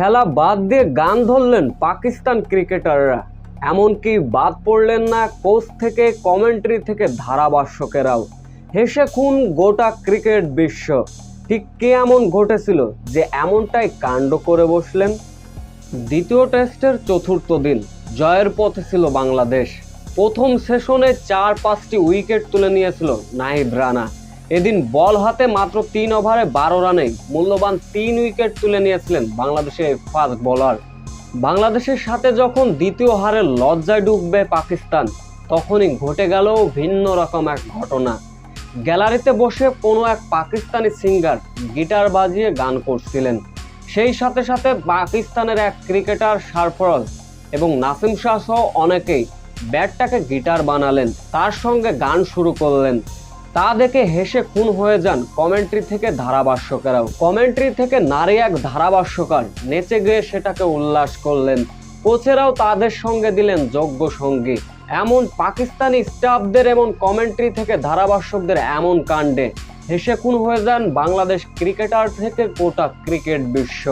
খেলা বাদ দিয়ে গান ধরলেন পাকিস্তান ক্রিকেটাররা। এমনকি বাদ পড়লেন না কোচ থেকে, কমেন্ট্রি থেকে ধারাভাষ্যকেরাও। হেসে খুন গোটা ক্রিকেট বিশ্ব। ঠিক কে এমন ঘটেছিল যে এমনটাই কাণ্ড করে বসলেন? দ্বিতীয় টেস্টের চতুর্থ দিন, জয়ের পথে ছিল বাংলাদেশ। প্রথম সেশনে চার পাঁচটি উইকেট তুলে নিয়েছিল নাহিদ রানা। এদিন বল হাতে মাত্র তিন ওভারে বারো রানে মূল্যবান তিন উইকেট তুলে নিয়েছিলেন বাংলাদেশের ফাস্ট বোলার। বাংলাদেশের সাথে যখন দ্বিতীয় হারে লজ্জায় ডুববে পাকিস্তান, তখনই ঘটে গেল ভিন্ন রকম এক ঘটনা। গ্যালারিতে বসে কোনো এক পাকিস্তানি সিঙ্গার গিটার বাজিয়ে গান করছিলেন। সেই সাথে সাথে পাকিস্তানের এক ক্রিকেটার সারফরজ এবং নাসিম শাহ সহ অনেকেই ব্যাটটাকে গিটার বানালেন, তার সঙ্গে গান শুরু করলেন। তা দেখে হেসে খুন হয়ে যান কমেন্ট্রি থেকে ধারাভাষ্যকেরাও। কমেন্ট্রি থেকে নারী এক ধারাভাষ্যকার। নেচে গিয়ে সেটাকে উল্লাস করলেন। কোচেরাও তাদের সঙ্গে দিলেন যোগ্য সঙ্গী। এমন পাকিস্তানি স্টাফদের এমন কমেন্ট্রি থেকে ধারাভাষ্যকদের এমন কাণ্ডে। হেসে খুন হয়ে যান বাংলাদেশ ক্রিকেটার থেকে গোটা ক্রিকেট বিশ্ব।